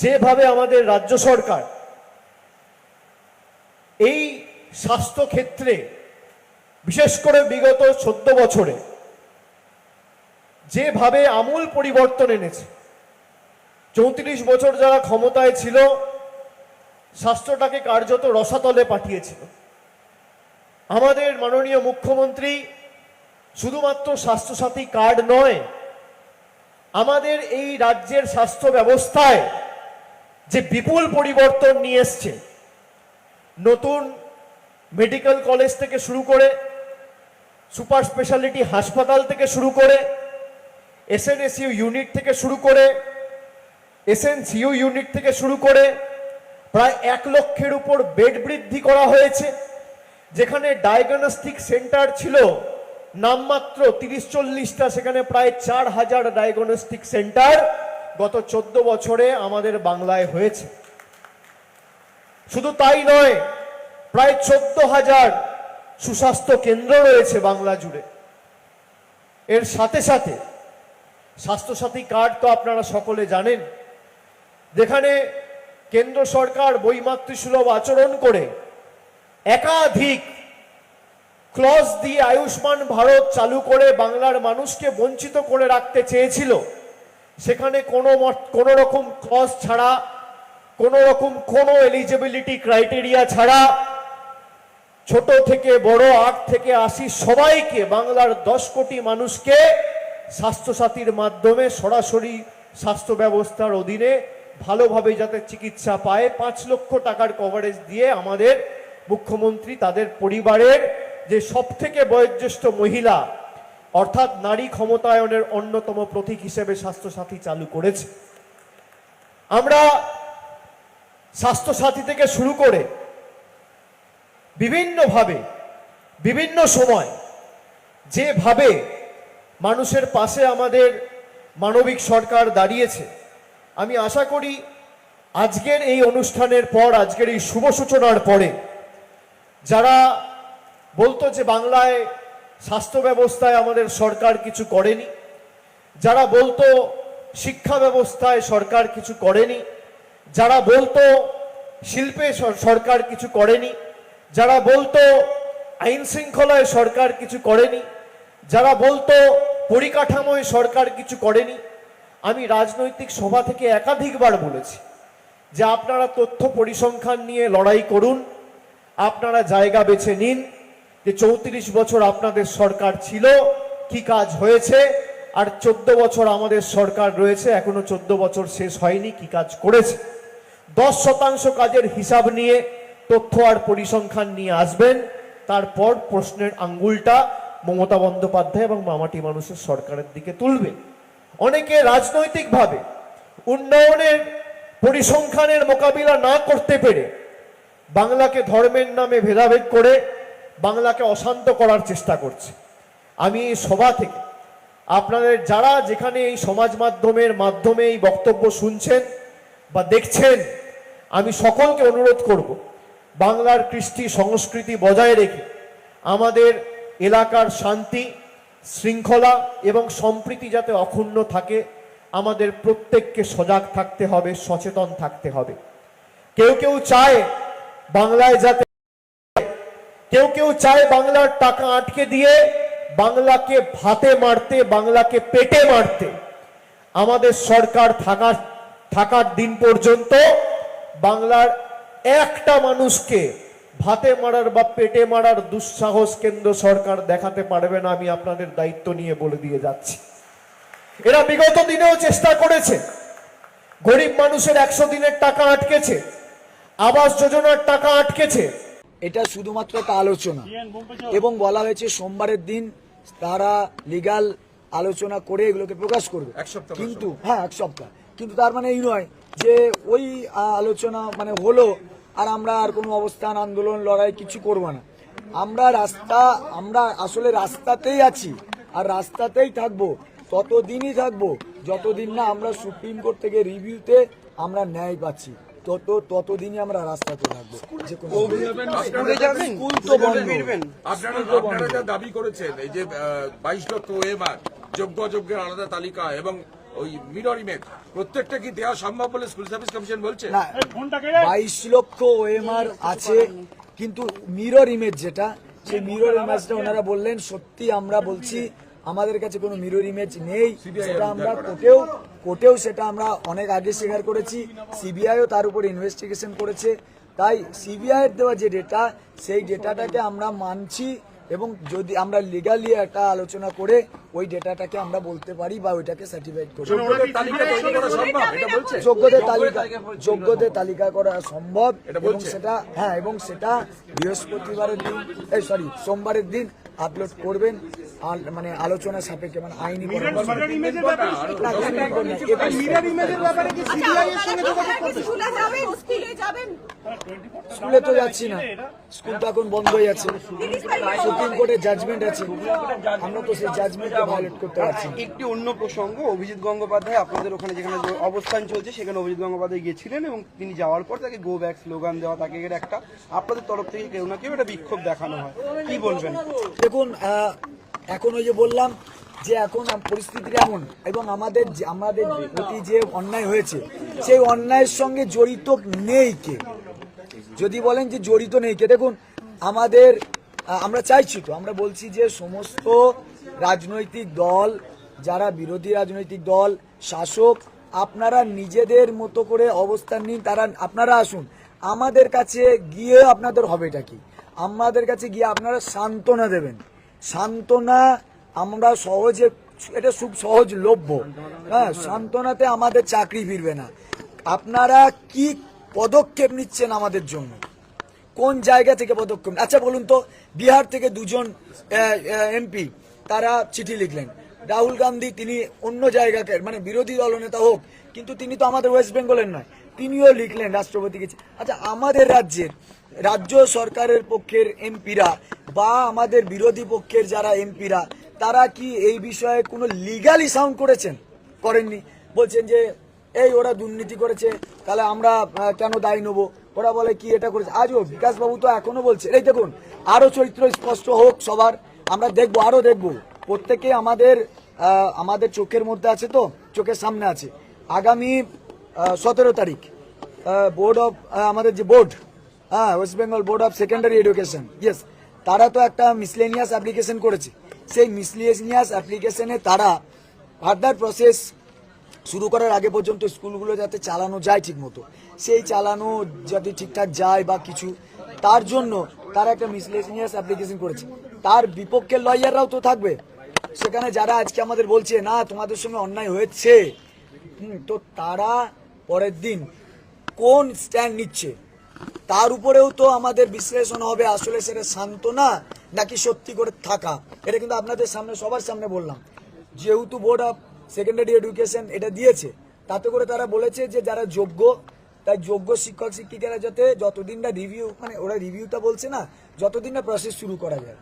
যেভাবে আমাদের রাজ্য সরকার এই স্বাস্থ্য ক্ষেত্রে বিশেষ করে বিগত চোদ্দ বছরে, যেভাবে আমূল পরিবর্তন এনেছে, চৌত্রিশ বছর যারা ক্ষমতায় ছিল, স্বাস্থ্যটাকে কার্যত রসাতলে পাঠিয়েছিল। আমাদের মাননীয় মুখ্যমন্ত্রী শুধুমাত্র স্বাস্থ্যসাথী কার্ড নয়, আমাদের এই রাজ্যের স্বাস্থ্য ব্যবস্থায় যে বিপুল পরিবর্তন নিয়ে এসছে, নতুন মেডিকেল কলেজ থেকে শুরু করে সুপার স্পেশালিটি হাসপাতাল থেকে শুরু করে এসএনএসইউ ইউনিট থেকে শুরু করে এসএনসিইউ ইউনিট থেকে শুরু করে, প্রায় এক লক্ষের উপর বেড বৃদ্ধি করা হয়েছে, যেখানে ডায়াগনস্টিক সেন্টার ছিল, নামমাত্র তিরিশ চল্লিশটা, সেখানে প্রায় চার হাজার ডায়াগনস্টিক সেন্টার গত চোদ্দ বছরে আমাদের বাংলায় হয়েছে। শুধু তাই নয়, প্রায় চোদ্দ হাজার সুস্বাস্থ্য কেন্দ্র রয়েছে বাংলা জুড়ে। এর সাথে সাথে স্বাস্থ্যসাথী কার্ড তো আপনারা সকলে জানেন। যেখানে কেন্দ্র সরকার বৈমাতৃসুলভ আচরণ করে একাধিক ক্লজ দিয়ে আয়ুষ্মান ভারত চালু করে বাংলার মানুষকে বঞ্চিত করে রাখতে চেয়েছিল। সেখানে কোনো কোনো রকম ক্লজ ছাড়া, কোনো রকম কোনো এলিজিবিলিটি ক্রাইটেরিয়া ছাড়া ছোট থেকে বড়, আট থেকে আশি সবাইকে, বাংলার দশ কোটি মানুষকে স্বাস্থ্যসাথীর মাধ্যমে সরাসরি স্বাস্থ্য ব্যবস্থার অধীনে ভালোভাবে যাতে চিকিৎসা পায়, পাঁচ লক্ষ টাকার কভারেজ দিয়ে আমাদের মুখ্যমন্ত্রী, তাদের পরিবারের যে সব থেকে বয়োজ্যেষ্ঠ মহিলা অর্থাৎ নারী ক্ষমতায়নের অন্যতম প্রতীক হিসেবে স্বাস্থ্যসাথী চালু করেছে। আমরা স্বাস্থ্যসাথী থেকে শুরু করে বিভিন্নভাবে, বিভিন্ন সময় যেভাবে মানুষের পাশে আমাদের মানবিক সরকার দাঁড়িয়েছে, আমি আশা করি আজকের এই অনুষ্ঠানের পর, আজকের এই শুভ সূচনার পরে যারা বলতো যে বাংলায় স্বাস্থ্য ব্যবস্থায় আমাদের সরকার কিছু করেনি। যারা বলতো শিক্ষা ব্যবস্থায় সরকার কিছু করেনি, যারা বলতো শিল্পে সরকার কিছু করেনি, যারা বলতো আইন শৃঙ্খলায় সরকার কিছু করেনি, যারা বলতো পরিকাঠামোয় সরকার কিছু করেনি, আমি রাজনৈতিক সভা থেকে একাধিকবার বলেছি যে আপনারা তথ্য পরিসংখ্যান নিয়ে লড়াই করুন, আপনারা জায়গা বেছে নিন যে চৌত্রিশ বছর আপনাদের সরকার ছিল, কি কাজ হয়েছে? আর চোদ্দ বছর আমাদের সরকার রয়েছে, এখনও চোদ্দ বছর শেষ হয়নি, কি কাজ করেছে? দশ শতাংশ কাজের হিসাব নিয়ে তথ্য আর পরিসংখ্যান নিয়ে আসবেন। তারপর প্রশ্নের আঙ্গুলটা মমতা বন্দ্যোপাধ্যায় এবং মামাটি মানুষের সরকারের দিকে তুলবে। অনেকে রাজনৈতিকভাবে উন্নয়নের পরিসংখ্যানের মোকাবিলা না করতে পেরে বাংলাকে ধর্মের নামে ভেদাভেদ করে বাংলাকে অশান্ত করার চেষ্টা করছে। আমি এই সভা থেকে আপনাদের যারা যেখানে এই সমাজ মাধ্যমের মাধ্যমে এই বক্তব্য শুনছেন বা দেখছেন, আমি সকলকে অনুরোধ করব, বাংলার কৃষ্টি সংস্কৃতি বজায় রেখে আমাদের এলাকার শান্তি, শৃঙ্খলা এবং সম্প্রীতি যাতে অক্ষুণ্ণ থাকে, আমাদের প্রত্যেককে সজাগ থাকতে হবে, সচেতন থাকতে হবে। কেউ কেউ চায় বাংলায় যাতে কেউ কেউ চায় বাংলার টাকা আটকে দিয়ে বাংলাকে ভাতে মারতে, বাংলাকে পেটে মারতে। আমাদের সরকার থাকার থাকার দিন পর্যন্ত বাংলার একটা মানুষকে ভাতে মারার বা পেটে মারার দুঃসাহস কেন্দ্র সরকার দেখাতে পারবে না, আমি আপনাদের দায়িত্ব নিয়ে বলে দিয়ে যাচ্ছি। এরা বিগত দিনেও চেষ্টা করেছে। গরিব মানুষের একশো দিনের টাকা আটকেছে, আবাস যোজনার টাকা আটকেছে এটা শুধুমাত্র একটা আলোচনা। এবং বলা হয়েছে সোমবারের দিন তারা লিগাল আলোচনা করে এগুলোকে প্রকাশ করবে। কিন্তু হ্যাঁ এক সপ্তাহ। কিন্তু তার মানে এই নয় যে ওই আলোচনা মানে হলো আর আমরা আর কোনো অবস্থান আন্দোলন লড়াই কিছু করব না। আমরা রাস্তা আমরা আসলে রাস্তাতেই আছি আর রাস্তাতেই থাকব ততদিনই থাকব। যতদিন না আমরা সুপ্রিম কোর্ট থেকে রিভিউতে আমরা ন্যায় পাচ্ছি। তত ততদিনই আমরা রাস্তাতে থাকব। যে কোনো স্কুল। তো বন্ধ। আপনারা আপনারা যা দাবি করেছেন এই যে বাইশ লক্ষ যোগ্য অযোগ্যের আলাদা তালিকা এবং ওই মিরর ইমেজ প্রত্যেকটা কি দেওয়া সম্ভব বলে স্কুল সার্ভিস কমিশন বলছে? না বাইশ লক্ষ ওএমআর আছে কিন্তু মিরর ইমেজ যেটা সেই মিরর ইমেজটা ওনারা বললেন সত্যি আমরা বলছি আমাদের কাছে কোনো মিরর ইমেজ নেই। সেটা আমরা কোর্টেও কোর্টেও সেটা আমরা অনেক আগে স্বীকার করেছি। সিবিআইও তার উপর ইনভেস্টিগেশন করেছে। তাই সিবিআইয়ের দেওয়া যে ডেটা সেই ডেটাটাকে আমরা মানছি এবং যদি আমরা লিগালি একটা আলোচনা করে ওই ডেটাটাকে আমরা বলতে পারি বা ওইটাকে সার্টিফাইড করি যোগ্যদের তালিকা যোগ্যদের তালিকা যোগ্যদের তালিকা করা সম্ভব। এবং সেটা হ্যাঁ এবং সেটা বৃহস্পতিবারের দিন এই সরি সোমবারের দিন আপলোড করবেন। মানে আলোচনা সাপেক্ষে মানে আইনি। স্কুলে তো যাচ্ছি না। স্কুল তো এখন বন্ধই আছে। সুপ্রিম কোর্টের জাজমেন্ট আছে। আমরা তো সেই জাজমেন্টকে ভায়োলেট করতে পারছি একটি অন্য প্রসঙ্গ অভিজিৎ গঙ্গোপাধ্যায় আপনাদের ওখানে যেখানে অবস্থান চলছে সেখানে অভিজিৎ গঙ্গোপাধ্যায় গিয়েছিলেন এবং তিনি যাওয়ার পর তাকে গো ব্যাক স্লোগান দেওয়া তাকে এর একটা আপনাদের তরফ থেকে কেউ না কেউ একটা বিক্ষোভ দেখানো হয়। কি বলবেন? দেখুন এখন ওই যে বললাম যে এখন পরিস্থিতি এমন, এবং আমাদের আমাদের প্রতি যে অন্যায় হয়েছে, সেই অন্যায়ের সঙ্গে জড়িত নেই কে? যদি বলেন যে জড়িত নেই কে? দেখুন, আমাদের আমরা চাইছি তো, আমরা বলছি যে সমস্ত রাজনৈতিক দল, যারা বিরোধী রাজনৈতিক দল, শাসক, আপনারা নিজেদের মতো করে অবস্থান নিন, তারা, আপনারা আসুন। আমাদের কাছে গিয়ে আপনাদের হবেটা কি? আমাদের কাছে গিয়ে আপনারা সান্ত্বনা দেবেন। সান্ত্বনা আমরা সহজে, এটা খুব সহজ লভ্য। হ্যাঁ সান্ত্বনাতে আমাদের চাকরি ফিরবে না। আপনারা কি পদক্ষেপ নিচ্ছেন আমাদের জন্য? কোন জায়গা থেকে পদক্ষেপ? আচ্ছা বলুন তো, বিহার থেকে দুজন এমপি, তারা চিঠি লিখলেন। রাহুল গান্ধী, তিনি অন্য জায়গাকে মানে বিরোধী দলনেতা হোক, কিন্তু তিনি তো আমাদের ওয়েস্ট বেঙ্গলের নয়, তিনিও লিখলেন রাষ্ট্রপতিকে আচ্ছা আমাদের রাজ্যের, রাজ্য সরকারের পক্ষের এমপিরা বা আমাদের বিরোধী পক্ষের যারা এমপিরা, তারা কি এই বিষয়ে কোনো লিগালি সাউন্ড করেছেন? করেননি। বলছেন যে, এই ওরা দুর্নীতি করেছে, তাহলে আমরা কেন দায়ী নেব? ওরা বলে, কি এটা করেছে? আজও বিকাশবাবু তো এখনও বলছে এই দেখুন, আরও চরিত্র স্পষ্ট হোক সবার, আমরা দেখব, আরও দেখব। প্রত্যেকে আমাদের আমাদের চোখের মধ্যে আছে তো, চোখের সামনে আছে। আগামী সতেরো তারিখ বোর্ড অফ আমাদের যে বোর্ড হ্যাঁ West Bengal board of secondary education yes তারা তো একটা মিসলেনিয়াস অ্যাপ্লিকেশন করেছে। সেই মিসলেনিয়াস অ্যাপ্লিকেশনে তারা ফার্দার প্রসেস শুরু করার আগে পর্যন্ত স্কুলগুলো যাতে চালানো যায় ঠিক মতো সেই চালানো যাতে ঠিকঠাক যায় বা কিছু, তার জন্য তারা একটা মিসলেনিয়াস অ্যাপ্লিকেশন করেছে। তার বিপক্ষে লয়াররাও তো থাকবে। সেখানে যারা আজকে আমাদের বলছে, না, তোমাদের সঙ্গে অন্যায় হয়েছে। তো তারা পরের দিন কোন স্ট্যান্ড নিচ্ছে? তার উপরেও তো আমাদের বিশ্লেষণ হবে, আসলে সেটা শান্ত না, নাকি সত্যি করে থাকা। এটা কিন্তু আপনাদের সামনে, সবার সামনে বললাম। যেহেতু বোর্ড অফ সেকেন্ডারি এডুকেশন এটা দিয়েছে, তাতে করে তারা বলেছে যে যারা যোগ্য, তাই যোগ্য শিক্ষক, শিক্ষিকারা যাতে যতদিন না রিভিউ মানে ওরা রিভিউটা বলছে না, যতদিন না প্রসেস শুরু করা যায়।